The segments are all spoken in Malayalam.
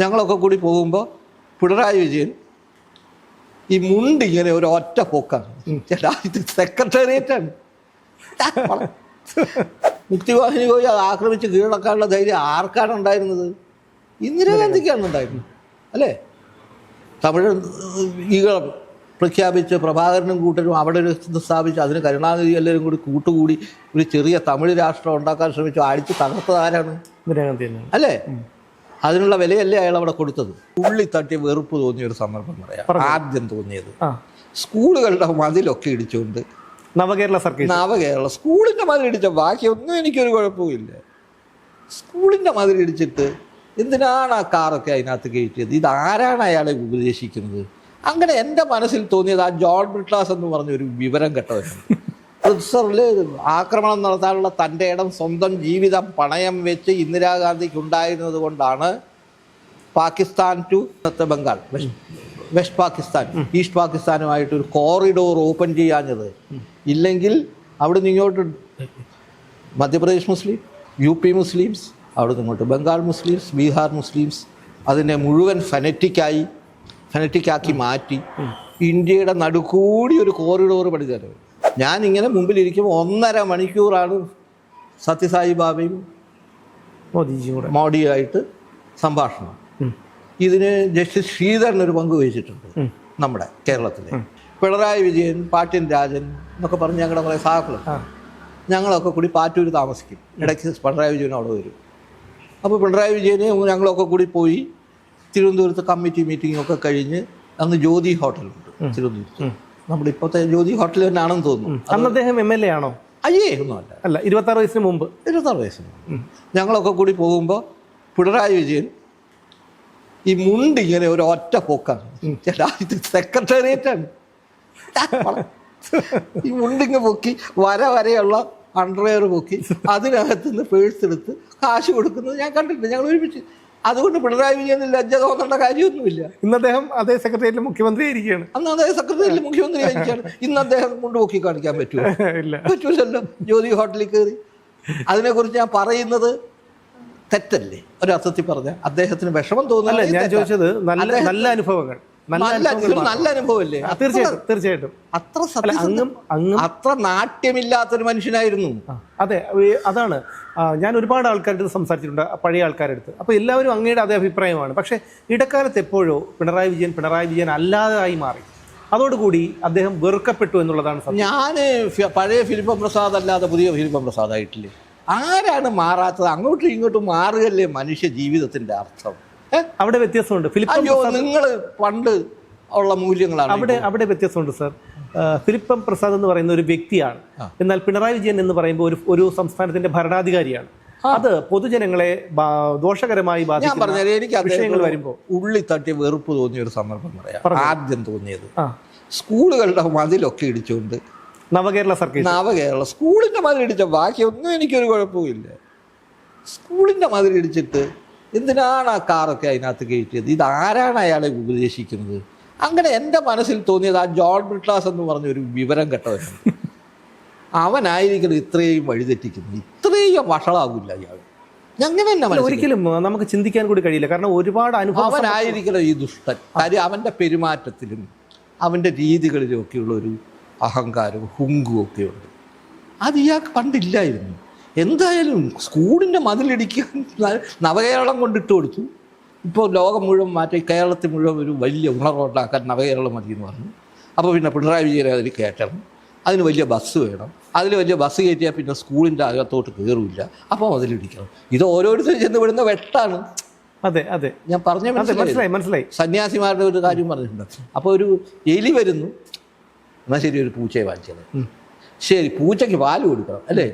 ഞങ്ങളൊക്കെ കൂടി പോകുമ്പോൾ പിണറായി വിജയൻ ഈ മുണ്ട് ഇങ്ങനെ ഒരു ഒറ്റ പോക്കാണ്. ചേട്ടാ ഇത് സെക്രട്ടേറിയറ്റാണ്. മുക്തിവാഹിനി പോയി അത് ആക്രമിച്ച് കീഴടക്കാനുള്ള ധൈര്യം ആർക്കാണ് ഉണ്ടായിരുന്നത്? ഇന്ദിരാഗാന്ധിക്കാണ് ഉണ്ടായിരുന്നത് അല്ലേ? തമിഴ് ഈകൾ പ്രഖ്യാപിച്ച് പ്രഭാകരനും കൂട്ടരും അവിടെ ഒരു സ്ഥാപിച്ച് അതിന് കരുണാനിധി എല്ലാവരും കൂടി കൂട്ടുകൂടി ഒരു ചെറിയ തമിഴ് രാഷ്ട്രം ഉണ്ടാക്കാൻ ശ്രമിച്ചു. അടിച്ച് തകർത്തത് ആരാണ്? ഇന്ദിരാഗാന്ധി അല്ലേ? അതിനുള്ള വിലയല്ലേ അയാൾ അവിടെ കൊടുത്തത്? ഉള്ളി തട്ടി വെറുപ്പ് തോന്നിയ ഒരു സന്ദർഭം പറയാം. ആദ്യം തോന്നിയത് സ്കൂളുകളുടെ മതിലൊക്കെ ഇടിച്ചുകൊണ്ട് നവകേരള സർക്കിൾ നവകേരള സ്കൂളിന്റെ മതിൽ ഇടിച്ച ബാക്കിയൊന്നും എനിക്കൊരു കുഴപ്പമില്ല സ്കൂളിന്റെ മതിൽ ഇടിച്ചിട്ട് എന്തിനാണ് ആ കാറൊക്കെ അതിനകത്ത് കയറ്റിയത്? ഇത് ആരാണ് അയാളെ ഉപദേശിക്കുന്നത്? അങ്ങനെ എന്റെ മനസ്സിൽ തോന്നിയത് ആ ജോൺ ബ്രിട്ടാസ് എന്ന് പറഞ്ഞ ഒരു വിവരം കെട്ടവരുണ്ട് റിസർവിൽ ആക്രമണം നടത്താനുള്ള തന്റെ ഇടം സ്വന്തം ജീവിതം പണയം വെച്ച് ഇന്ദിരാഗാന്ധിക്ക് ഉണ്ടായിരുന്നത് കൊണ്ടാണ് പാകിസ്ഥാൻ ടു ഇന്നത്തെ ബംഗാൾ. വെസ്റ്റ് പാകിസ്ഥാൻ ഈസ്റ്റ് പാകിസ്ഥാനുമായിട്ട് ഒരു കോറിഡോർ ഓപ്പൺ ചെയ്യാഞ്ഞത്. ഇല്ലെങ്കിൽ അവിടെ നിന്ന് ഇങ്ങോട്ട് Madhya Pradesh Muslim U P Muslims അവിടെ നിന്ന് ഇങ്ങോട്ട് ബംഗാൾ മുസ്ലിംസ് ബീഹാർ മുസ്ലിംസ് അതിനെ മുഴുവൻ ഫനറ്റിക്കായി ഫനറ്റിക്കാക്കി മാറ്റി. ഇന്ത്യയുടെ നടുക്കൂടി ഒരു കോറിഡോർ പണിതത് മുമ്പിൽ മുമ്പിലിരിക്കുമ്പോൾ ഒന്നര മണിക്കൂറാണ് സത്യസായി ബാബയും മോദിജിയും കൂടെ മോഡിയായിട്ട് സംഭാഷണം. ഇതിന് ജസ്റ്റിസ് ശ്രീധരൻ ഒരു പങ്ക് വഹിച്ചിട്ടുണ്ട് നമ്മുടെ കേരളത്തിലെ. പിണറായി വിജയൻ പാട്യൻ രാജൻ എന്നൊക്കെ പറഞ്ഞ് ഞങ്ങളുടെ കുറേ സഹാക്കളുണ്ട് ഞങ്ങളൊക്കെ കൂടി പാറ്റൂർ താമസിക്കും. ഇടയ്ക്ക് പിണറായി വിജയൻ അവിടെ വരും. അപ്പോൾ പിണറായി വിജയനെ ഞങ്ങളൊക്കെ കൂടി പോയി തിരുവനന്തപുരത്ത് കമ്മിറ്റി മീറ്റിംഗ് ഒക്കെ കഴിഞ്ഞ് അന്ന് ജ്യോതി ഹോട്ടലുണ്ട് തിരുവനന്തപുരത്ത്. നമ്മുടെ ഇപ്പോഴത്തെ ജ്യോതി ഹോട്ടലിൽ തന്നെയാണെന്ന് തോന്നുന്നു. അന്ന് അദ്ദേഹം എം എൽ എ ആണോ? അയ്യേ ഒന്നുമല്ല അല്ല. ഇരുപത്താറ് വയസ്സിന് മുമ്പ്. ഇരുപത്താറ് വയസ്സിന് ഞങ്ങളൊക്കെ കൂടി പോകുമ്പോൾ പിണറായി വിജയൻ ഈ മുണ്ട് ഇങ്ങനെ ഒരു ഒറ്റ പോക്കാണ്. ചേട്ടാ ഇത് സെക്രട്ടേറിയറ്റാണ്. ഈ മുണ്ടിങ്ങ് പൊക്കി വര വരെയുള്ള അണ്ടർവെയർ പൊക്കി അതിനകത്തുനിന്ന് പേഴ്സ് എടുത്ത് കാശ് കൊടുക്കുന്നത് ഞാൻ കണ്ടിട്ടുണ്ട്. ഞങ്ങൾ ഒരുമിച്ച് അതുകൊണ്ട് പിണറായി വിജയൻ ലജ്ജ തോന്നേണ്ട കാര്യമൊന്നുമില്ല. ഇന്ന് അദ്ദേഹം അതേ സെക്രട്ടേറിയറ്റിൽ മുഖ്യമന്ത്രി ആയിരിക്കുകയാണ് അന്ന് അതേ സെക്രട്ടേറിയറ്റിൽ മുഖ്യമന്ത്രി ആയിരിക്കുകയാണ് ഇന്ന് അദ്ദേഹം കൊണ്ട് പൊക്കി കാണിക്കാൻ പറ്റുമോ? ഇല്ല. പറ്റൂലല്ലോ. ജ്യോതി ഹോട്ടലിൽ കയറി അതിനെക്കുറിച്ച് ഞാൻ പറയുന്നത് തെറ്റല്ലേ? ഒരർത്ഥത്തിൽ പറഞ്ഞ അദ്ദേഹത്തിന് വിഷമം തോന്നുന്നില്ല ഞാൻ ചോദിച്ചത് നല്ല നല്ല അനുഭവങ്ങൾ. നല്ല അനുഭവമല്ലേ? തീർച്ചയായിട്ടും തീർച്ചയായിട്ടും. അത്ര അങ്ങും അങ്ങും അത്ര നാട്യമില്ലാത്തൊരു മനുഷ്യനായിരുന്നു. അതെ അതാണ്. ഞാൻ ഒരുപാട് ആൾക്കാരുടെ സംസാരിച്ചിട്ടുണ്ട് പഴയ ആൾക്കാരെടുത്ത് അപ്പോൾ എല്ലാവരും അങ്ങയുടെ അതേ അഭിപ്രായമാണ്. പക്ഷേ ഇടക്കാലത്ത് എപ്പോഴോ പിണറായി വിജയൻ പിണറായി വിജയൻ അല്ലാതായി മാറി. അതോടുകൂടി അദ്ദേഹം വെറുക്കപ്പെട്ടു എന്നുള്ളതാണ് ഞാൻ പഴയ ഫിലിപ്പം പ്രസാദ് അല്ലാതെ പുതിയ ഫിലിപ്പം പ്രസാദ് ആയിട്ടില്ലേ? ആരാണ് മാറാത്തത്? അങ്ങോട്ടും ഇങ്ങോട്ടും മാറുകയല്ലേ മനുഷ്യ ജീവിതത്തിന്റെ അർത്ഥം? അവിടെ വ്യത്യാസമുണ്ട്. ഫിലിപ്പം അയ്യോ നിങ്ങൾ പണ്ട് ഉള്ള മൂല്യങ്ങളാണ് അവിടെ അവിടെ വ്യത്യാസമുണ്ട് സർ. ഫിലിപ്പം പ്രസാദ് എന്ന് പറയുന്ന ഒരു വ്യക്തിയാണ്. എന്നാൽ പിണറായി വിജയൻ എന്ന് പറയുമ്പോൾ ഒരു ഒരു സംസ്ഥാനത്തിന്റെ ഭരണാധികാരിയാണ്. അത് പൊതുജനങ്ങളെ ദോഷകരമായി ഞാൻ ബാധിക്കുന്ന പറഞ്ഞാൽ എനിക്ക് വിഷയങ്ങൾ വരുമ്പോൾ. ഉള്ളി തട്ടി വെറുപ്പ് തോന്നിയ ഒരു സന്ദർഭം പറയാം. ആദ്യം തോന്നിയത് സ്കൂളുകളുടെ മതിലൊക്കെ ഇടിച്ചുകൊണ്ട് നവകേരള സർക്കിൾ നവകേരള സ്കൂളിന്റെ മതിൽ ഇടിച്ച ബാക്കിയൊന്നും എനിക്കൊരു കുഴപ്പമില്ല സ്കൂളിന്റെ മതിൽ ഇടിച്ചിട്ട് എന്തിനാണ് ആ കാറൊക്കെ അതിനകത്ത് കയറ്റിയത്? ഇത് ആരാണ് അയാളെ ഉപദേശിക്കുന്നത്? അങ്ങനെ എന്റെ മനസ്സിൽ തോന്നിയത് ആ ജോൺ ബ്രിട്ടാസ് എന്ന് പറഞ്ഞ ഒരു വിവരം കെട്ടവരുണ്ട് അവനായിരിക്കണം ഇത്രയും വഴിതെറ്റിക്കുന്നത്. ഇത്രയും വഷളാകില്ല അയാൾ. അങ്ങനെ തന്നെ മനസ്സിൽ ഒരിക്കലും നമുക്ക് ചിന്തിക്കാൻ കൂടി കഴിയില്ല. കാരണം ഒരുപാട് അനുഭവം അവനായിരിക്കണം ഈ ദുഷ്ടൻ. കാര്യം അവന്റെ പെരുമാറ്റത്തിലും അവന്റെ രീതികളിലും ഒക്കെയുള്ള ഒരു അഹങ്കാരവും ഹുങ്കും ഒക്കെ ഉണ്ട് അത് ഇയാൾക്ക് പണ്ടില്ലായിരുന്നു. എന്തായാലും സ്കൂളിന്റെ മതിലിടിക്കാൻ നവകേരളം കൊണ്ടിട്ട് കൊടുത്തു. ഇപ്പോൾ ലോകം മുഴുവൻ മാറ്റി കേരളത്തിൽ മുഴുവൻ ഒരു വലിയ ഉണർവുണ്ടാക്കാൻ നവകേരളം മതി എന്ന് പറഞ്ഞു. അപ്പോൾ പിന്നെ പിണറായി വിജയനെ അതിൽ കയറ്റണം. അതിന് വലിയ ബസ് വേണം. അതിൽ വലിയ ബസ് കയറ്റിയാൽ പിന്നെ സ്കൂളിന്റെ അകത്തോട്ട് കയറില്ല അപ്പോൾ മതിലിടിക്കണം. ഇത് ഓരോരുത്തരും ചെന്ന് വിടുന്ന വെട്ടാണ്. അതെ അതെ. ഞാൻ പറഞ്ഞ മനസ്സിലായി മനസ്സിലായി മനസ്സിലായി. സന്യാസിമാരുടെ ഒരു കാര്യം പറഞ്ഞിട്ടുണ്ട്. അപ്പോൾ ഒരു എലി വരുന്നു. എന്നാൽ ശരി ഒരു പൂച്ചയെ വാങ്ങിച്ചത് ശരി പൂച്ചയ്ക്ക് പാൽ കൊടുക്കണം അല്ലേ?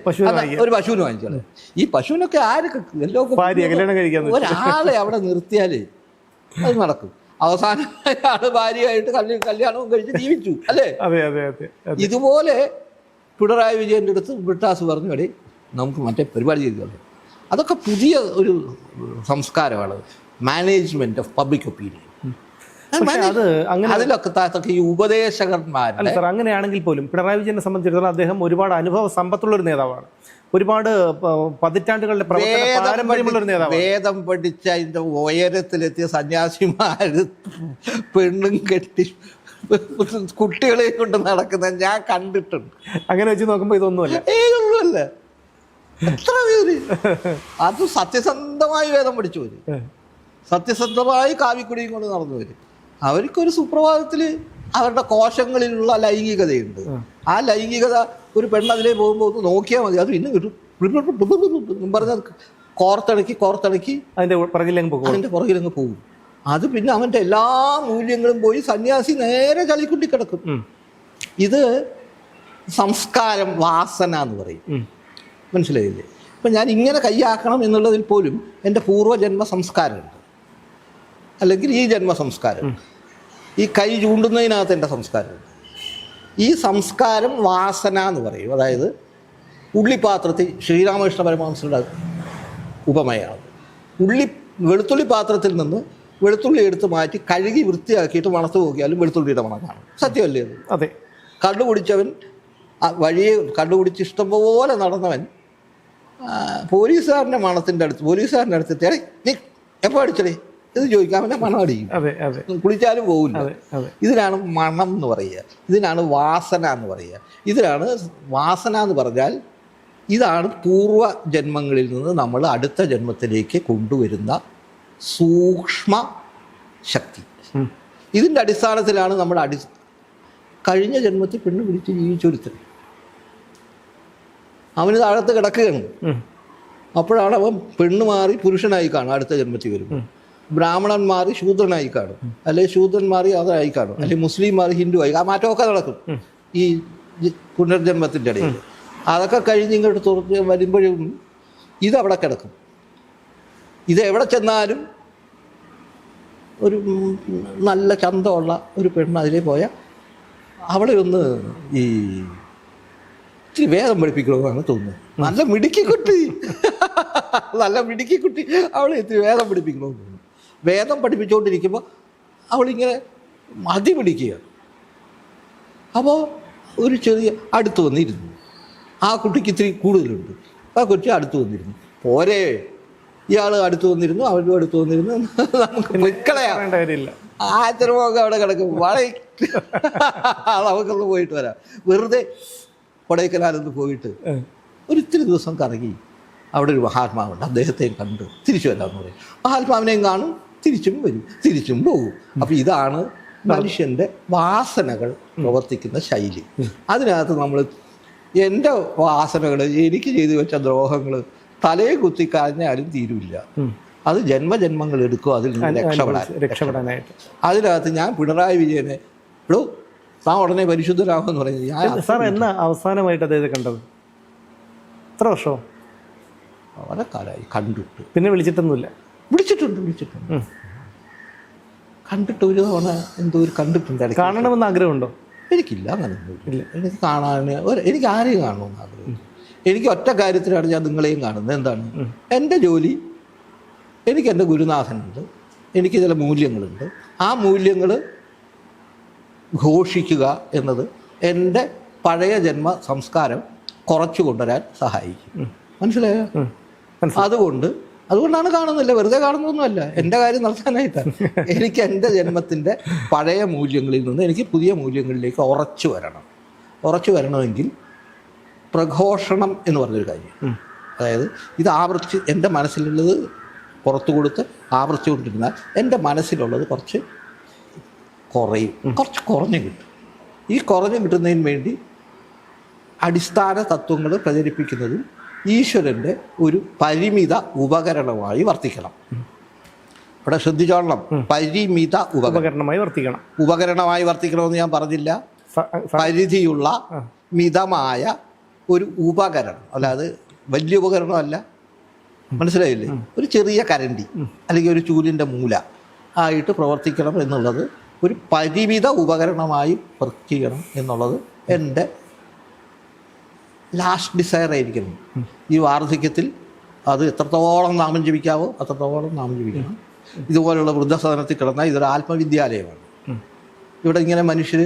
ഒരു പശുവിനെ വാങ്ങിച്ചോളെ. ഈ പശുവിനൊക്കെ ആരൊക്കെ ഒരാളെ അവിടെ നിർത്തിയാലേ അത് നടക്കും. അവസാനം അയാൾ ഭാര്യയായിട്ട് കല്യാണം കല്യാണവും കഴിച്ച് ജീവിച്ചു അല്ലേ? അതെ അതെ അതെ അതെ. ഇതുപോലെ പിണറായി വിജയന്റെ അടുത്ത് ബ്രിട്ടാസ് പറഞ്ഞു അടി നമുക്ക് മറ്റേ പരിപാടി ചെയ്തു അതൊക്കെ പുതിയ ഒരു സംസ്കാരമാണ്. മാനേജ്മെന്റ് ഓഫ് പബ്ലിക് ഒപ്പീനിയൻ അത് അങ്ങനെ അതിലൊക്കെ താത്തൊക്കെ ഈ ഉപദേശകന്മാർ സാർ അങ്ങനെയാണെങ്കിൽ പോലും പിണറായി വിജയനെ സംബന്ധിച്ചിടത്തോളം അദ്ദേഹം ഒരുപാട് അനുഭവ സമ്പത്തുള്ള ഒരു നേതാവാണ്. ഒരുപാട് പതിറ്റാണ്ടുകളുടെ പാരമ്പര്യമുള്ള ഒരു വേദം പഠിച്ച അതിന്റെ ഉയരത്തിലെത്തിയ സന്യാസിമാര് പെണ്ണും കെട്ടി കുട്ടികളെ കൊണ്ട് നടക്കുന്ന ഞാൻ കണ്ടിട്ടുണ്ട്. അങ്ങനെ വെച്ച് നോക്കുമ്പോൾ ഇതൊന്നുമല്ല. ഏതൊന്നുമല്ല എത്ര പേര്? അത് സത്യസന്ധമായി വേദം പഠിച്ചവര്. സത്യസന്ധമായി കാവിക്കുടിയും കൊണ്ട് നടന്നു നടന്നവര്. അവർക്കൊരു സുപ്രഭാതത്തിൽ അവരുടെ കോശങ്ങളിലുള്ള ലൈംഗികതയുണ്ട്. ആ. ലൈംഗികത ഒരു പെണ്ണതിലേ പോകുമ്പോൾ ഒന്ന് നോക്കിയാൽ മതി. അത് പിന്നെ കിട്ടും പറഞ്ഞ കോർത്തിണക്കി കോർത്തിണക്കി അതിന്റെ പുറകിലങ്ങ് പോകും. അതിന്റെ പുറകിലങ്ങ് പോകും. അത് പിന്നെ അവന്റെ എല്ലാ മൂല്യങ്ങളും പോയി സന്യാസി നേരെ ചളിക്കുട്ടി കിടക്കും. ഇത് സംസ്കാരം വാസന എന്ന് പറയും. മനസ്സിലായില്ലേ? അപ്പം ഞാൻ ഇങ്ങനെ കൈയാക്കണം എന്നുള്ളതിൽ പോലും എന്റെ പൂർവജന്മ സംസ്കാരമുണ്ട്. അല്ലെങ്കിൽ ഈ ജന്മ സംസ്കാരം ഈ കൈ ചൂണ്ടുന്നതിനകത്ത് എന്റെ സംസ്കാരം? ഈ സംസ്കാരം വാസന എന്ന് പറയും. അതായത് ഉള്ളിപ്പാത്രത്തിൽ ശ്രീരാമകൃഷ്ണ പരമഹംസരുടെ ഉപമയാണ്. ഉള്ളി വെളുത്തുള്ളി പാത്രത്തിൽ നിന്ന് വെളുത്തുള്ളി എടുത്ത് മാറ്റി കഴുകി വൃത്തിയാക്കിയിട്ട് മണത്ത് നോക്കിയാലും വെളുത്തുള്ളിയുടെ മണം കാണും സത്യമല്ലേ അത് അതെ. കള്ളു കുടിച്ചവൻ വഴിയെ കള്ളു കുടിച്ച് ഇഷ്ടംപോലെ നടന്നവൻ പോലീസുകാരന്റെ മണത്തിന്റെ അടുത്ത് പോലീസുകാരന്റെ അടുത്ത് എത്തി, "എടീ, നീ എപ്പോൾ അടിച്ചടേ? ഇത് ചോദിക്കാൻ പിന്നെ മണം അടിക്കും കുളിച്ചാലും പോകില്ല ഇതിനാണ് മണം എന്ന് പറയുക. ഇതിനാണ് വാസന എന്ന് പറയുക. ഇതിനാണ് വാസന എന്ന് പറഞ്ഞാൽ ഇതാണ് പൂർവ ജന്മങ്ങളിൽ നിന്ന് നമ്മൾ അടുത്ത ജന്മത്തിലേക്ക് കൊണ്ടുവരുന്ന സൂക്ഷ്മ ശക്തി. ഇതിന്റെ അടിസ്ഥാനത്തിലാണ് നമ്മൾ അടി കഴിഞ്ഞ ജന്മത്തിൽ പെണ്ണ് പിടിച്ച് ജീവിച്ചൊരുത്തൻ അവന് താഴത്ത് കിടക്കുകയാണ്. അപ്പോഴാണ് അവൻ പെണ്ണ് മാറി പുരുഷനായി കാണും അടുത്ത ജന്മത്തിൽ വരുമ്പോൾ. ബ്രാഹ്മണൻ മാറി ശൂദ്രനായി കാണും. അല്ലെങ്കിൽ ശൂദ്രൻ മാറി അതായി കാണും. അല്ലെങ്കിൽ മുസ്ലിം മാറി ഹിന്ദു ആയി. ആ മാറ്റമൊക്കെ നടക്കും ഈ പുനർജന്മത്തിന്റെ ഇടയിൽ. അതൊക്കെ കഴിഞ്ഞ് ഇങ്ങോട്ട് തുറന്ന് വരുമ്പോഴും ഇതവിടെ കിടക്കും. ഇത് എവിടെ ചെന്നാലും ഒരു നല്ല ചന്തമുള്ള ഒരു പെണ്ണ് അതിലേ പോയ അവളെ ഒന്ന് ഈ ഇച്ചിരി വേദം പഠിപ്പിക്കണമെന്നാണ് തോന്നുന്നത്. നല്ല മിടുക്കി കുട്ടി. നല്ല മിടുക്കി കുട്ടി. അവളെ ഇത്തിരി വേദം പഠിപ്പിക്കണമെന്ന് തോന്നുന്നു. വേദം പഠിപ്പിച്ചുകൊണ്ടിരിക്കുമ്പോൾ അവളിങ്ങനെ മതി പിടിക്കുക. അപ്പോൾ ഒരു ചെറിയ അടുത്ത് വന്നിരുന്നു. ആ കുട്ടിക്ക് ഇത്തിരി കൂടുതലുണ്ട്. ആ കുട്ടി അടുത്ത് വന്നിരുന്നു. പോരെ. ഇയാൾ അടുത്ത് വന്നിരുന്നു അവരും അടുത്ത് വന്നിരുന്നു. നമുക്ക് കാര്യമില്ല. ആ ചെറുപ്പമൊക്കെ അവിടെ കിടക്കും. വളരെ നമുക്കൊന്ന് പോയിട്ട് വരാം. വെറുതെ കൊടൈക്കനാലൊന്ന് പോയിട്ട് ഒരിത്തിരി ദിവസം കറങ്ങി അവിടെ ഒരു മഹാത്മാവുണ്ട്. അദ്ദേഹത്തെയും കണ്ടു. തിരിച്ചു വരാമെന്ന് പറയും. മഹാത്മാവിനെയും കാണും. തിരിച്ചും വരും തിരിച്ചും പോകും. അപ്പം ഇതാണ് മനുഷ്യന്റെ വാസനകൾ പ്രവർത്തിക്കുന്ന ശൈലി. അതിനകത്ത് നമ്മൾ എന്റെ വാസനകൾ എനിക്ക് ചെയ്തു വെച്ച ദ്രോഹങ്ങൾ തലയെ കുത്തി കരഞ്ഞാലും തീരുമില്ല ഉം. അത് ജന്മജന്മങ്ങൾ എടുക്കും അതിൽ നിന്ന് രക്ഷപ്പെടാൻ രക്ഷപ്പെടാനായിട്ട്. അതിനകത്ത് ഞാൻ പിണറായി വിജയനെ എടോ താൻ ഉടനെ പരിശുദ്ധരാകുമെന്ന് പറഞ്ഞു ഞാൻ സാർ എന്നാ അവസാനമായിട്ട് അദ്ദേഹത്തെ കണ്ടത്? എത്ര വർഷമോ? വളരെ കാലമായി കണ്ടിട്ട്. പിന്നെ വിളിച്ചിട്ടൊന്നുമില്ല. വിളിച്ചിട്ടുണ്ട് വിളിച്ചിട്ടുണ്ട്. കണ്ടിട്ട് ഒരു തവണ എന്തോ ഒരു കണ്ടിട്ടുണ്ട്. കാണണമെന്ന് ആഗ്രഹമുണ്ടോ? എനിക്കില്ല അങ്ങനെയൊന്നുമില്ല എനിക്ക് കാണാൻ ഒരു എനിക്ക് ആരെയും കാണണമെന്ന് ആഗ്രഹം എനിക്ക് ഒറ്റ കാര്യത്തിലാണ് ഞാൻ നിങ്ങളെയും കാണുന്നത്. എന്താണ്? എന്റെ ജോലി എനിക്ക് എന്റെ ഗുരുനാഥനുണ്ട്. എനിക്ക് ചില മൂല്യങ്ങളുണ്ട്. ആ മൂല്യങ്ങൾ ഘോഷിക്കുക എന്നത് എന്റെ പഴയ ജന്മ സംസ്കാരം കുറച്ചു കൊണ്ടുവരാൻ സഹായിക്കും. മനസ്സിലായി. അതുകൊണ്ട് അതുകൊണ്ടാണ് കാണുന്നില്ല വെറുതെ കാണുന്നൊന്നുമല്ല എന്റെ കാര്യം നടത്താനായിട്ടാണ് എനിക്ക് എന്റെ ജന്മത്തിന്റെ പഴയ മൂല്യങ്ങളിൽ നിന്ന് എനിക്ക് പുതിയ മൂല്യങ്ങളിലേക്ക് ഉറച്ചു വരണം. ഉറച്ചു വരണമെങ്കിൽ പ്രഘോഷണം എന്ന് പറഞ്ഞൊരു കാര്യം. അതായത് ഇത് ആവർത്തി എന്റെ മനസ്സിലുള്ളത് പുറത്തു കൊടുത്ത് ആവർത്തിച്ചുകൊണ്ടിരുന്നാൽ എന്റെ മനസ്സിലുള്ളത് കുറച്ച് കുറയും. കുറച്ച് കുറഞ്ഞു കിട്ടും. ഈ കുറഞ്ഞു കിട്ടുന്നതിന് വേണ്ടി അടിസ്ഥാന തത്വങ്ങൾ പ്രചരിപ്പിക്കുന്നതും ഈശ്വരന്റെ ഒരു പരിമിത ഉപകരണമായി വർത്തിക്കണം. ഇവിടെ ശ്രദ്ധിച്ചോളണം. പരിമിത ഉപകരണമായി വർത്തിക്കണം. ഉപകരണമായി വർത്തിക്കണമെന്ന് ഞാൻ പറഞ്ഞില്ല. പരിധിയുള്ള മിതമായ ഒരു ഉപകരണം. അല്ലാതെ വലിയ ഉപകരണമല്ല. മനസ്സിലായില്ലേ? ഒരു ചെറിയ കരണ്ടി അല്ലെങ്കിൽ ഒരു ചൂലിന്റെ മൂല ആയിട്ട് പ്രവർത്തിക്കണം എന്നുള്ളത് ഒരു പരിമിത ഉപകരണമായി പ്രവർത്തിക്കണം എന്നുള്ളത് എന്റെ ലാസ്റ്റ് ഡിസയർ ആയിരിക്കണം. ഈ വാർദ്ധക്യത്തിൽ അത് എത്രത്തോളം നാമം ജപിക്കാവോ അത്രത്തോളം നാമം ജപിക്കണം. ഇതുപോലുള്ള വൃദ്ധസദനത്തിൽ കിടന്ന ഇതൊരു ആത്മവിദ്യാലയമാണ്. ഇവിടെ ഇങ്ങനെ മനുഷ്യർ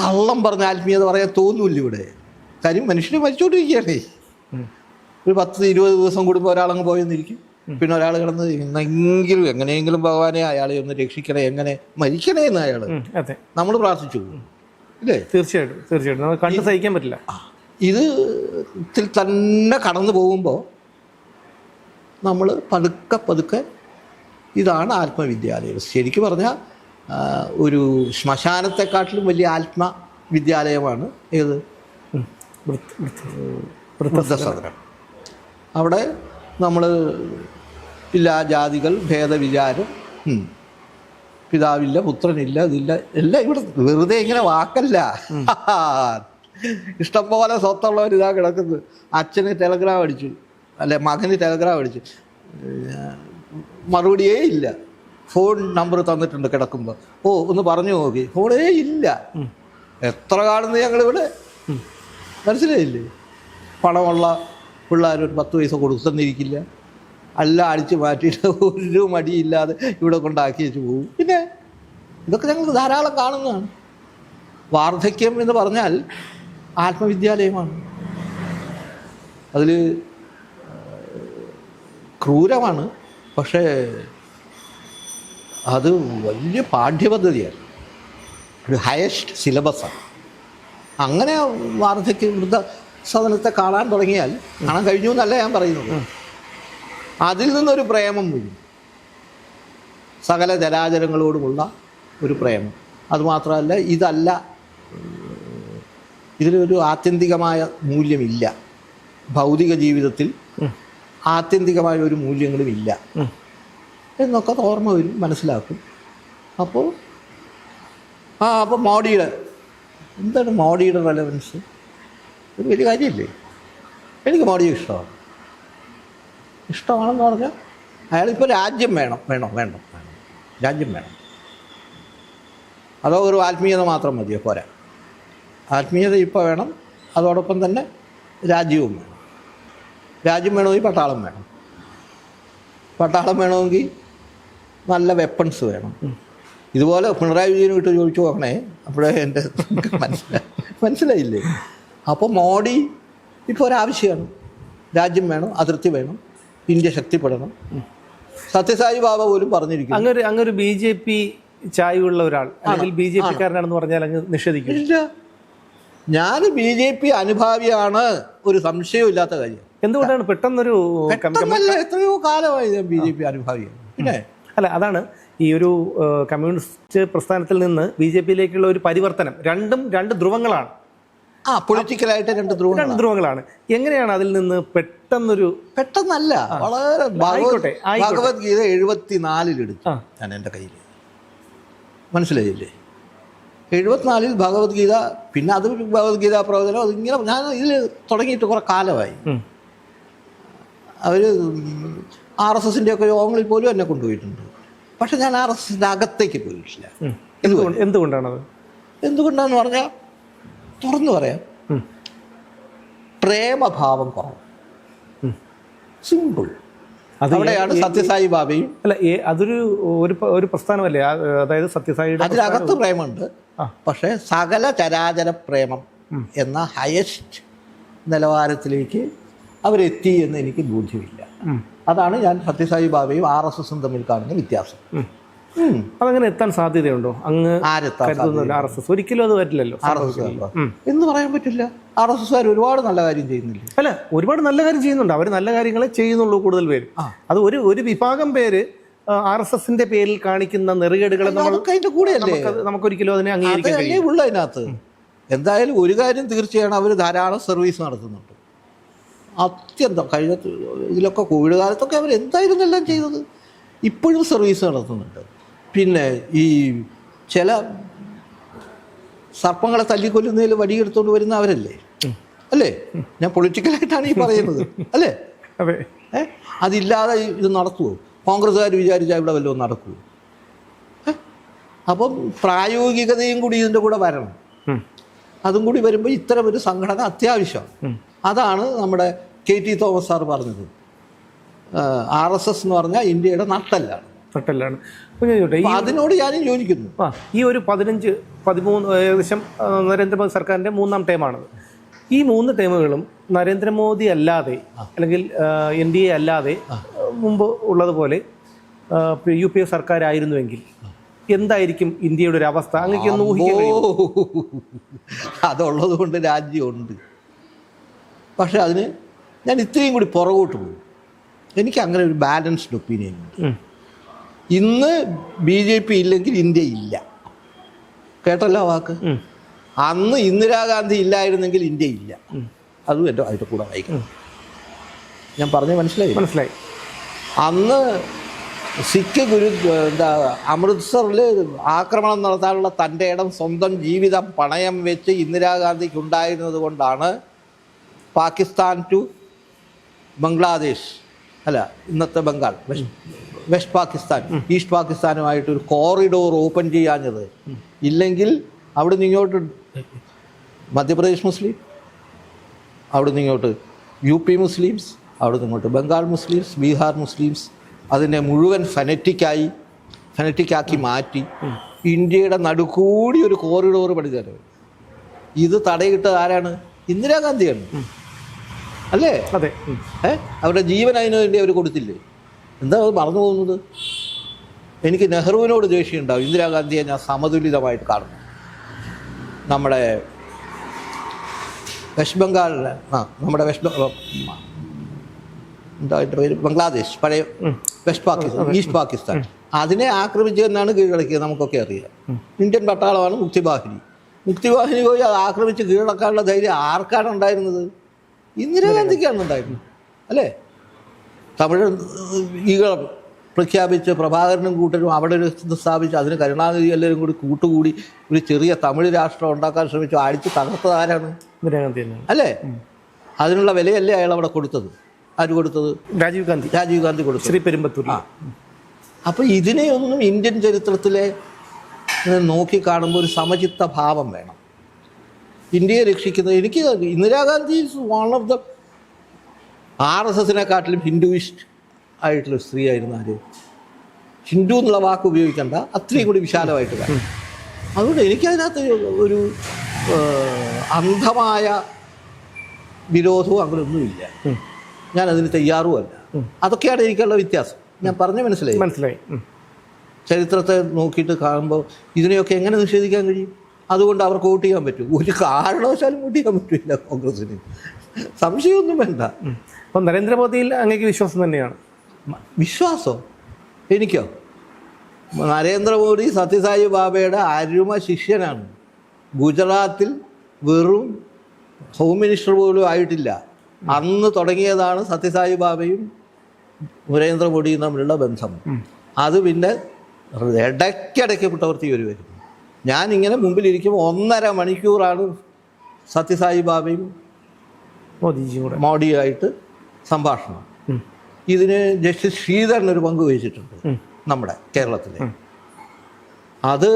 കള്ളം പറഞ്ഞ ആത്മീയത പറയാൻ തോന്നുമില്ല ഇവിടെ. കാര്യം മനുഷ്യർ മരിച്ചുകൊണ്ടിരിക്കുകയാണ് ഒരു പത്ത് ഇരുപത് ദിവസം കൂടുമ്പോൾ ഒരാളങ്ങ് പോയെന്നിരിക്കും. പിന്നെ ഒരാൾ കിടന്ന് എന്നെങ്കിലും എങ്ങനെയെങ്കിലും ഭഗവാനെ അയാളെ ഒന്ന് രക്ഷിക്കണേ എങ്ങനെ മരിക്കണേ എന്ന് അയാൾ നമ്മൾ പ്രാർത്ഥിച്ചു ഇല്ലേ? തീർച്ചയായിട്ടും തീർച്ചയായിട്ടും. കണ്ട് സഹിക്കാൻ പറ്റില്ല. ഇത് ഇതിൽ തന്നെ കടന്നു പോകുമ്പോൾ നമ്മൾ പതുക്കെ പതുക്കെ ഇതാണ് ആത്മവിദ്യാലയം. ശരിക്കും പറഞ്ഞാൽ ഒരു ശ്മശാനത്തെക്കാട്ടിലും വലിയ ആത്മവിദ്യാലയമാണ് ഏത്. വൃദ്ധസദനം അവിടെ നമ്മൾ എല്ലാ ജാതികൾ ഭേദവിചാരം പിതാവില്ല പുത്രനില്ല ഇതില്ല എല്ലാം ഇവിടെ വെറുതെ ഇങ്ങനെ വാക്കല്ല. ഇഷ്ടംപോലെ സ്വത്തുള്ളവർ ഇതാ കിടക്കുന്നത് അച്ഛന് ടെലഗ്രാം അടിച്ചു. അല്ലെ മകന് ടെലഗ്രാം അടിച്ചു. മറുപടിയേ ഇല്ല. ഫോൺ നമ്പർ തന്നിട്ടുണ്ട് കിടക്കുമ്പോൾ ഓ ഒന്ന് പറഞ്ഞു നോക്കി. ഫോണേ ഇല്ല. എത്ര കാണുന്നു ഞങ്ങളിവിടെ? മനസ്സിലായില്ലേ? പണമുള്ള പിള്ളേർ ഒരു പത്ത് പൈസ കൊടുത്തെന്നിരിക്കില്ല എല്ലാം അടിച്ച് മാറ്റിയിട്ട് ഒരു മടിയില്ലാതെ ഇവിടെ കൊണ്ടാക്കി വെച്ച് പോകും പിന്നെ ഇതൊക്കെ ഞങ്ങൾ ധാരാളം കാണുന്നതാണ്. വാർദ്ധക്യം എന്ന് പറഞ്ഞാൽ ആത്മവിദ്യാലയമാണ്. അതിൽ ക്രൂരമാണ്. പക്ഷേ അത് വലിയ പാഠ്യപദ്ധതിയാണ്. ഒരു ഹയസ്റ്റ് സിലബസാണ്. അങ്ങനെ വാർദ്ധക്യ വൃദ്ധ സദനത്തെ കാണാൻ തുടങ്ങിയാൽ കാണാൻ കഴിഞ്ഞു എന്നല്ല ഞാൻ പറയുന്നത്. അതിൽ നിന്നൊരു പ്രേമം വരും. സകല ജലാചരങ്ങളോടുമുള്ള ഒരു പ്രേമം. അതുമാത്രമല്ല ഇതല്ല ഇതിലൊരു ആത്യന്തികമായ മൂല്യമില്ല. ഭൗതിക ജീവിതത്തിൽ ആത്യന്തികമായ ഒരു മൂല്യങ്ങളും ഇല്ല. എന്നൊക്കെ ഓർമ്മ വരും മനസ്സിലാക്കും. അപ്പോൾ ആ അപ്പോൾ മോഡിയുടെ എന്താണ് മോഡിയുടെ റെലവൻസ് ഒരു വലിയ കാര്യമില്ലേ? എനിക്ക് മോഡിയെ ഇഷ്ടമാണ്. ഇഷ്ടമാണെന്ന് പറഞ്ഞാൽ അയാളിപ്പോൾ രാജ്യം വേണം വേണം വേണം വേണം. രാജ്യം വേണം. അതോ ഒരു ആത്മീയത മാത്രം മതിയോ? പോരാ. ആത്മീയത ഇപ്പോൾ വേണം അതോടൊപ്പം തന്നെ രാജ്യവും വേണം. രാജ്യം വേണമെങ്കിൽ പട്ടാളം വേണം. പട്ടാളം വേണമെങ്കിൽ നല്ല വെപ്പൺസ് വേണം. ഇതുപോലെ പിണറായി വിജയന് വിട്ട് ചോദിച്ചു നോക്കണേ അപ്പോഴേ എന്റെ മനസ്സിലായി. മനസ്സിലായില്ലേ? അപ്പോൾ മോഡി ഇപ്പോൾ ഒരാവശ്യമാണ്. രാജ്യം വേണം അതിർത്തി വേണം ഇന്ത്യ ശക്തിപ്പെടണം. സത്യസായി ബാബ പോലും പറഞ്ഞിരിക്കും അങ്ങനെ അങ്ങനെ ഒരു ബി ജെ പി ചായവുള്ള ഒരാൾ അല്ലെങ്കിൽ ബി ജെ പിക്കാരനാണെന്ന് പറഞ്ഞാൽ അങ്ങ് നിഷേധിക്കും. ഞാൻ ബി ജെ പി അനുഭാവിയാണ്. ഒരു സംശയവും ഇല്ലാത്ത കാര്യം. എന്തുകൊണ്ടാണ് പെട്ടെന്നൊരു എത്രയോ കാലമായി ഞാൻ ബി ജെ പി അനുഭാവിയാണ്. പിന്നെ അല്ല അതാണ് ഈ ഒരു കമ്മ്യൂണിസ്റ്റ് പ്രസ്ഥാനത്തിൽ നിന്ന് ബി ജെ പിയിലേക്കുള്ള ഒരു പരിവർത്തനം. രണ്ടും രണ്ട് ധ്രുവങ്ങളാണ്. ആ പൊളിറ്റിക്കലായിട്ട് രണ്ട് ധ്രുവങ്ങൾ രണ്ട് ധ്രുവങ്ങളാണ്. എങ്ങനെയാണ് അതിൽ നിന്ന് പെട്ടെന്നൊരു പെട്ടെന്നല്ല വളരെ. ഭഗവത്ഗീത എഴുപത്തിനാലിൽ എടുത്തു ഞാൻ എന്റെ കയ്യിൽ. മനസ്സിലായില്ലേ? എഴുപത്തിനാലിൽ ഭഗവത്ഗീത പിന്നെ അത് ഭഗവത്ഗീത പ്രവചനം അതിങ്ങനെ ഞാൻ ഇതിൽ തുടങ്ങിയിട്ട് കുറെ കാലമായി. അവർ ആർ എസ് എസിന്റെ ഒക്കെ യോഗങ്ങളിൽ പോലും എന്നെ കൊണ്ടുപോയിട്ടുണ്ട്. പക്ഷെ ഞാൻ ആർ എസ് എസിന്റെ അകത്തേക്ക് പോയിട്ടില്ല. എന്തുകൊണ്ട്? എന്തുകൊണ്ടാണത്? എന്തുകൊണ്ടാണെന്ന് പറഞ്ഞാൽ തുറന്നു പറയാം. പ്രേമഭാവം കുറവ്. സിമ്പിൾ. അവിടെയാണ് സത്യസായി ബാബയും അല്ല അതൊരു ഒരു പ്രസ്ഥാനമല്ലേ? അതായത് സത്യസായിയുടെ അതിനകത്ത് പ്രേമുണ്ട്. പക്ഷേ സകല ചരാചര പ്രേമം എന്ന ഹയസ്റ്റ് നിലവാരത്തിലേക്ക് അവരെത്തി എന്ന് എനിക്ക് ബോധ്യമില്ല. അതാണ് ഞാൻ സത്യസായി ബാബയും ആർ എസ് എസും തമ്മിൽ കാണുന്ന വ്യത്യാസം. അതങ്ങനെ എത്താൻ സാധ്യതയുണ്ടോ? അങ്ങ് ആരെത്താൻ ആർ എസ് എസ്. ഒരിക്കലും അത് പറ്റില്ലല്ലോ എന്ന് പറയാൻ പറ്റില്ല. ആർ എസ് എസ്കാർ ഒരുപാട് നല്ല കാര്യം ചെയ്യുന്നില്ല? അല്ല ഒരുപാട് നല്ല കാര്യം ചെയ്യുന്നുണ്ട്. അവർ നല്ല കാര്യങ്ങളെ ചെയ്യുന്നുള്ളൂ കൂടുതൽ പേര്. അത് ഒരു ഒരു വിഭാഗം പേര് ആർ എസ് എസിന്റെ പേരിൽ കാണിക്കുന്ന നെറുകേടുകളെ അതൊക്കെ അതിന്റെ കൂടെയല്ലേ? നമുക്കൊരിക്കലും അതിനെ അംഗീകരിക്കാൻ ഉള്ളു അതിനകത്ത്. എന്തായാലും ഒരു കാര്യം തീർച്ചയാണ് അവർ ധാരാളം സർവീസ് നടത്തുന്നുണ്ട്. അത്യന്തം കഴിഞ്ഞ ഇതിലൊക്കെ കോവിഡ് കാലത്തൊക്കെ അവർ എന്തായിരുന്നു എല്ലാം ചെയ്തത്? ഇപ്പോഴും സർവീസ് നടത്തുന്നുണ്ട്. പിന്നെ ഈ ചില സർപ്പങ്ങളെ തല്ലിക്കൊല്ലുന്നതിൽ വടിയെടുത്തുകൊണ്ട് വരുന്ന അവരല്ലേ? അല്ലേ? ഞാൻ പൊളിറ്റിക്കലായിട്ടാണ് ഈ പറയുന്നത്. അല്ലേ? അതില്ലാതെ ഇത് നടത്തുമോ കോൺഗ്രസ്സുകാർ വിചാരിച്ചാൽ ഇവിടെ വല്ലതും നടക്കൂ? അപ്പം പ്രായോഗികതയും കൂടി ഇതിന്റെ കൂടെ വരണം. അതും കൂടി വരുമ്പോൾ ഇത്തരം ഒരു സംഘടന അത്യാവശ്യമാണ് അതാണ് നമ്മുടെ കെ ടി തോമസ് സാർ പറഞ്ഞത്. ആർ എസ് എസ് എന്ന് പറഞ്ഞാൽ ഇന്ത്യയുടെ നട്ടല്ലാണ്. നട്ടെല്ലാണ്. അതിനോട് ഞാനും യോജിക്കുന്നു. ഈ ഒരു പതിനഞ്ച് പതിമൂന്ന് ഏകദേശം നരേന്ദ്രമോദി സർക്കാരിന്റെ മൂന്നാം ടേമാണത് ഈ മൂന്ന് ടീമുകളും നരേന്ദ്രമോദി അല്ലാതെ അല്ലെങ്കിൽ എൻ ഡി എ അല്ലാതെ മുമ്പ് ഉള്ളതുപോലെ യു പി എ സർക്കാരായിരുന്നുവെങ്കിൽ എന്തായിരിക്കും ഇന്ത്യയുടെ ഒരു അവസ്ഥ? അങ്ങനെയൊക്കെ ഒന്ന് ഊഹിക്കാൻ കഴിയുമോ? അതുള്ളത് കൊണ്ട് രാജ്യമുണ്ട്. പക്ഷെ അതിന് ഞാൻ ഇത്രയും കൂടി പുറകോട്ട് പോകും. എനിക്ക് അങ്ങനെ ഒരു ബാലൻസ്ഡ് ഒപ്പീനിയൻ ഉണ്ട്. ഇന്ന് ബി ജെ പി ഇല്ലെങ്കിൽ ഇന്ത്യ ഇല്ല. കേട്ടല്ലോ വാക്ക്. അന്ന് ഇന്ദിരാഗാന്ധി ഇല്ലായിരുന്നെങ്കിൽ ഇന്ത്യ ഇല്ല. അതും എന്റെ അതിന്റെ കൂടെ വായിക്കണം ഞാൻ പറഞ്ഞ മനസ്സിലായി? മനസ്സിലായി. അന്ന് സിഖ് ഗുരു എന്താ അമൃത്സറിൽ ആക്രമണം നടത്താനുള്ള തന്റെ ഇടം സ്വന്തം ജീവിതം പണയം വെച്ച് ഇന്ദിരാഗാന്ധിക്ക് ഉണ്ടായിരുന്നത് കൊണ്ടാണ് പാകിസ്ഥാൻ ടു ബംഗ്ലാദേശ് അല്ല ഇന്നത്തെ ബംഗാൾ വെസ്റ്റ് പാകിസ്ഥാൻ ഈസ്റ്റ് പാകിസ്ഥാനുമായിട്ട് ഒരു കോറിഡോർ ഓപ്പൺ ചെയ്യാഞ്ഞത് ഇല്ലെങ്കിൽ അവിടെ നിന്ന് ഇങ്ങോട്ട് മധ്യപ്രദേശ് മുസ്ലിം അവിടെ നിന്ന് ഇങ്ങോട്ട് യു പി മുസ്ലിംസ് അവിടെ നിന്ന് ഇങ്ങോട്ട് ബംഗാൾ മുസ്ലിംസ് ബീഹാർ മുസ്ലിംസ് അതിനെ മുഴുവൻ ഫനറ്റിക്കായി ഫനറ്റിക്കാക്കി മാറ്റി ഇന്ത്യയുടെ നടുക്കൂടി ഒരു കോറിഡോർ പഠിച്ചത് ഇത് തടയിട്ടത് ആരാണ്? ഇന്ദിരാഗാന്ധിയാണ്. അല്ലേ? അതെ. ഏ? അവരുടെ ജീവൻ അതിനു വേണ്ടി അവർ കൊടുത്തില്ലേ? എന്താ അത് മറന്നു പോകുന്നത്? എനിക്ക് നെഹ്റുവിനോട് ദേഷ്യം ഉണ്ടാവും. ഇന്ദിരാഗാന്ധിയെ ഞാൻ സമതുലിതമായിട്ട് കാണുന്നു. നമ്മുടെ വെസ്റ്റ് ബംഗാളിലെ ആ നമ്മുടെ വെസ്റ്റ് ബംഗാൾ എന്താ പേര്? ബംഗ്ലാദേശ് പഴയ വെസ്റ്റ് പാകിസ്ഥാൻ ഈസ്റ്റ് പാകിസ്ഥാൻ. അതിനെ ആക്രമിച്ചു എന്നാണ് കീഴടക്കിയത് നമുക്കൊക്കെ അറിയാം. ഇന്ത്യൻ പട്ടാളമാണ് മുക്തിവാഹിനി. മുക്തിവാഹിനി പോയി അത് ആക്രമിച്ച് കീഴടക്കാനുള്ള ധൈര്യം ആർക്കാണ് ഉണ്ടായിരുന്നത്? ഇന്ദിരാഗാന്ധിക്കാണ് ഉണ്ടായിരുന്നത്. അല്ലേ? തമിഴ് ഈകൾ പ്രഖ്യാപിച്ച് പ്രഭാകരനും കൂട്ടരും അവിടെ ഒരു സ്ഥാപിച്ച് അതിന് കരുണാനിധി എല്ലാവരും കൂടി കൂട്ടുകൂടി ഒരു ചെറിയ തമിഴ് രാഷ്ട്രം ഉണ്ടാക്കാൻ ശ്രമിച്ചു. അടിച്ച് തകർത്തത് ആരാണ്? അല്ലേ? അതിനുള്ള വിലയല്ലേ അയാൾ അവിടെ കൊടുത്തത്? ആര് കൊടുത്തത്? രാജീവ് ഗാന്ധി. രാജീവ് ഗാന്ധി കൊടുത്തു ശ്രീ പെരുമ്പത്തൂർ അപ്പോൾ ഇതിനെയൊന്നും ഇന്ത്യൻ ചരിത്രത്തിലെ നോക്കി കാണുമ്പോൾ ഒരു സമചിത്ത ഭാവം വേണം. ഇന്ത്യയെ രക്ഷിക്കുന്നത് എനിക്ക് Indira Gandhi one of the R S എസിനെക്കാട്ടിലും Hinduist ആയിട്ടുള്ള സ്ത്രീ ആയിരുന്നു ആര്? ഹിന്ദു എന്നുള്ള വാക്ക് ഉപയോഗിക്കേണ്ട. അത്രയും കൂടി വിശാലമായിട്ട് കാണും അതുകൊണ്ട് എനിക്കതിനകത്ത് ഒരു അന്ധമായ വിരോധവും അങ്ങനെയൊന്നുമില്ല. അതിന് തയ്യാറുമല്ല. അതൊക്കെയാണ് എനിക്കുള്ള വ്യത്യാസം. ഞാൻ പറഞ്ഞു മനസ്സിലായി? മനസ്സിലായി. ചരിത്രത്തെ നോക്കിയിട്ട് കാണുമ്പോൾ ഇതിനെയൊക്കെ എങ്ങനെ നിഷേധിക്കാൻ കഴിയും? അതുകൊണ്ട് അവർക്ക് വോട്ട് ചെയ്യാൻ പറ്റും. ഒരു കാരണവശാലും വോട്ട് ചെയ്യാൻ പറ്റില്ല കോൺഗ്രസിന്. സംശയമൊന്നും വേണ്ട. അപ്പം നരേന്ദ്രമോദിയിൽ അങ്ങേക്ക് വിശ്വാസം തന്നെയാണ്. വിശ്വാസോ? എനിക്കോ? നരേന്ദ്രമോദി സത്യസായി ബാബയുടെ അരുമ ശിഷ്യനാണ്. ഗുജറാത്തിൽ വെറും ഹോം മിനിസ്റ്റർ പോലും ആയിട്ടില്ല. അന്ന് തുടങ്ങിയതാണ് സത്യസായി ബാബയും നരേന്ദ്രമോദിയും തമ്മിലുള്ള ബന്ധം. അത് പിന്നെ ഇടയ്ക്കിടയ്ക്ക് പ്രവർത്തി വരുമായിരുന്നു ഞാൻ ഇങ്ങനെ മുമ്പിലിരിക്കുമ്പോൾ ഒന്നര മണിക്കൂറാണ് സത്യസായി ബാബയും മോദിജിയും കൂടെ. മോഡിയായിട്ട് സംഭാഷണം. ഇതിന് ജസ്റ്റിസ് ശ്രീധരൻ ഒരു പങ്ക് വഹിച്ചിട്ടുണ്ട് നമ്മുടെ കേരളത്തിലെ. അത്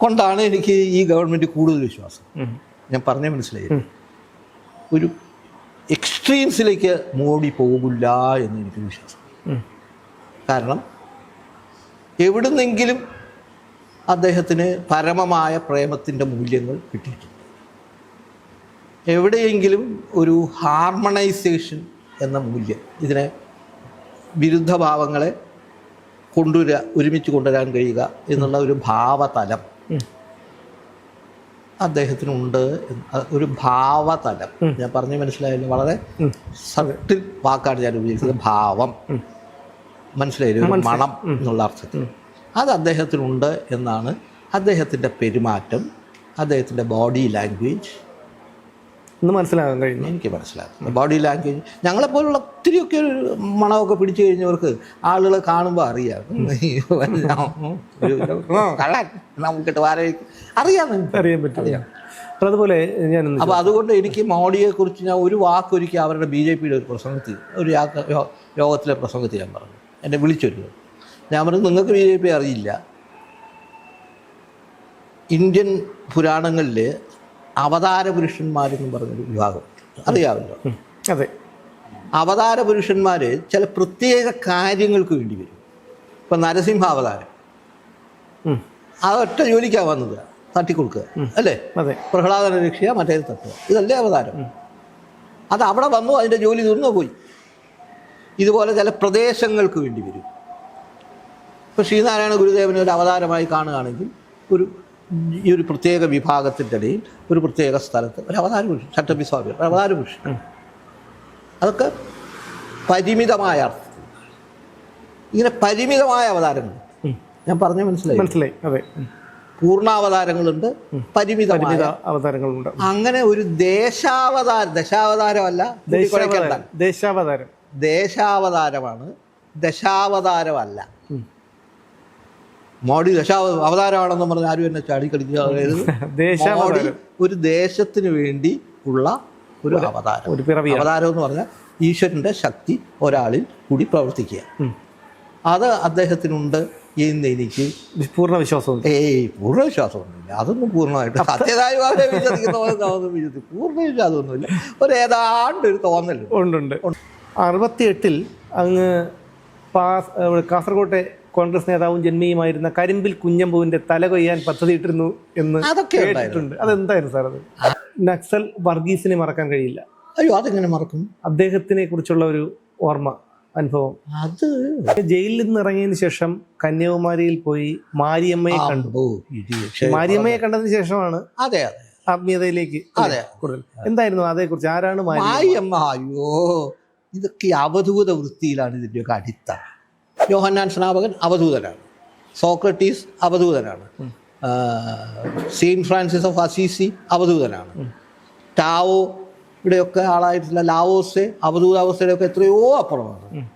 കൊണ്ടാണ് എനിക്ക് ഈ ഗവൺമെന്റ് കൂടുതൽ വിശ്വാസം. ഞാൻ പറഞ്ഞേ മനസ്സിലായി. ഒരു എക്സ്ട്രീംസിലേക്ക് മോഡി പോകില്ല എന്ന് എനിക്ക് വിശ്വാസം. കാരണം എവിടുന്നെങ്കിലും അദ്ദേഹത്തിന് പരമമായ പ്രേമത്തിന്റെ മൂല്യങ്ങൾ കിട്ടിയിട്ടുണ്ട്. എവിടെയെങ്കിലും ഒരു ഹാർമണൈസേഷൻ എന്ന മൂല്യം. ഇതിനെ വിരുദ്ധഭാവങ്ങളെ കൊണ്ടുവരിക ഒരുമിച്ച് കൊണ്ടുവരാൻ കഴിയുക എന്നുള്ള ഒരു ഭാവതലം. അദ്ദേഹത്തിനുണ്ട് ഒരു ഭാവതലം. ഞാൻ പറഞ്ഞു മനസ്സിലായല്ലോ. വളരെ. സട്ടിൽ വാക്കാണ് ഞാൻ ഉപയോഗിച്ചത്. ഭാവം. മനസ്സിലായില്ലേ? മണം എന്നുള്ള അർത്ഥത്തിൽ. അത് അദ്ദേഹത്തിനുണ്ട് എന്നാണ് അദ്ദേഹത്തിന്റെ പെരുമാറ്റം അദ്ദേഹത്തിന്റെ ബോഡി ലാംഗ്വേജ് ഒന്ന് മനസ്സിലാകാൻ കഴിയുന്നു എനിക്ക് മനസ്സിലാകും. ബോഡി ലാംഗ്വേജ് ഞങ്ങളെപ്പോലുള്ള ഒത്തിരിയൊക്കെ ഒരു മണമൊക്കെ പിടിച്ചു കഴിഞ്ഞവർക്ക് ആളുകളെ കാണുമ്പോൾ അറിയാം. കള്ളൻ നമുക്കിട്ട് അറിയാം അറിയാൻ പറ്റും. അപ്പം അതുപോലെ ഞാൻ അപ്പോൾ അതുകൊണ്ട് എനിക്ക് മോഡിയെക്കുറിച്ച് ഞാൻ ഒരു വാക്കൊരിക്കൽ അവരുടെ ബി ജെ പിയുടെ ഒരു പ്രസംഗത്തിൽ ഒരു യോഗത്തിലെ പ്രസംഗത്തിൽ ഞാൻ പറഞ്ഞു. എന്നെ വിളിച്ചൊരു ഞാൻ പറഞ്ഞു നിങ്ങൾക്ക് ബി ജെ പി അറിയില്ല. ഇന്ത്യൻ പുരാണങ്ങളിൽ അവതാര പുരുഷന്മാരെന്ന് പറഞ്ഞൊരു വിഭാഗം. അറിയാമല്ലോ അതെ. അവതാര പുരുഷന്മാർ ചില പ്രത്യേക കാര്യങ്ങൾക്ക് വേണ്ടി വരും. ഇപ്പം നരസിംഹ അവതാരം ഉം. ആ ഒറ്റ ജോലിക്കാണ് വന്നത്. തട്ടിക്കൊടുക്കുക. അല്ലേ? അതെ. പ്രഹ്ലാദനെ രക്ഷിക്കുക മറ്റേത് തട്ടുക. ഇതല്ലേ അവതാരം. അത് അവിടെ വന്നു അതിന്റെ ജോലി തീർന്നു പോയി. ഇതുപോലെ ചില പ്രദേശങ്ങൾക്ക് വേണ്ടി വരും. ഇപ്പോൾ ശ്രീനാരായണ ഗുരുദേവനെ ഒരു അവതാരമായി കാണുകയാണെങ്കിൽ ഒരു ഈ ഒരു പ്രത്യേക വിഭാഗത്തിന്റെ ഇടയിൽ ഒരു പ്രത്യേക സ്ഥലത്ത് ഒരു അവതാര പുരുഷൻ ചട്ടമ്പി സ്വാമി ഒരു അവതാര പുരുഷൻ അതൊക്കെ പരിമിതമായ അർത്ഥം. ഇങ്ങനെ പരിമിതമായ അവതാരങ്ങൾ. ഞാൻ പറഞ്ഞ മനസ്സിലായി? മനസ്സിലായി. അതെ. പൂർണാവതാരങ്ങളുണ്ട് പരിമിത അവതാരങ്ങളുണ്ട്. അങ്ങനെ ഒരു ദേശാവതാരം ദശാവതാരമല്ല. ദേശാവതാരം. ദേശാവതാരം. ദേശാവതാരമാണ് ദശാവതാരമല്ല. മോഡി ദശാവ അവതാരമാണെന്ന് പറഞ്ഞ് ആരും എന്നെ ചാടിക്കളിക്കുക അതായത് മോഡി ഒരു ദേശത്തിന് വേണ്ടി ഉള്ള ഒരു അവതാരം. ഒരു അവതാരം എന്ന് പറഞ്ഞാൽ ഈശ്വരന്റെ ശക്തി ഒരാളിൽ കൂടി പ്രവർത്തിക്കുക. അത് അദ്ദേഹത്തിനുണ്ട് എന്ന് എനിക്ക് പൂർണ വിശ്വാസം ഏയ് പൂർണ വിശ്വാസമൊന്നുമില്ല. അതൊന്നും പൂർണമായിട്ട് സത്യതായി വളരെ വിശ്വസിക്കുന്ന പോലെ വിശ്വസിക്കും പൂർണ വിശ്വാസമൊന്നുമില്ല. ഒരു ഏതാണ്ട് ഒരു തോന്നൽ ഉണ്ട് അറുപത്തി അറുപത്തിയെട്ടിൽ അങ്ങ് പാസ് കാസർകോട്ടെ കോൺഗ്രസ് നേതാവും ജന്മിയുമായിരുന്ന കരിമ്പിൽ കുഞ്ഞമ്പുവിന്റെ തല കൊയ്യാൻ പദ്ധതിയിട്ടിരുന്നു എന്ന് കേട്ടിട്ടുണ്ട്. അതെന്തായിരുന്നു സാർ അത്? നക്സൽ വർഗീസിനെ മറക്കാൻ കഴിയില്ല. അയ്യോ അതെങ്ങനെ മറക്കും? അദ്ദേഹത്തിനെ കുറിച്ചുള്ള ഒരു ഓർമ്മ അനുഭവം. അത് ജയിലിൽ നിന്ന് ഇറങ്ങിയതിന് ശേഷം കന്യാകുമാരിയിൽ പോയി മാരിയമ്മയെ കണ്ടു. മാരിയമ്മയെ കണ്ടതിന് ശേഷമാണ് അതെ അതെ. ആത്മീയതയിലേക്ക് അതെ. കൂടുതൽ. എന്തായിരുന്നു അതേക്കുറിച്ച്? ആരാണ് മാരിയമ്മ? അയ്യോ ഇതൊക്കെ അവധൂത വൃത്തിയിലാണ് ഇതിന്റെയൊക്കെ അടിത്തറ. യോഹന്നാൻ സ്നാപകൻ അവധൂതനാണ്. Socrates അവധൂതനാണ്. Saint saint Francis of Assisi അവധൂതനാണ്. Tao ഇവിടെയൊക്കെ ആളായിട്ടുള്ള ലാവോസെ അവധൂതാവസ്ഥയുടെയൊക്കെ എത്രയോ അപ്പുറമാണ്.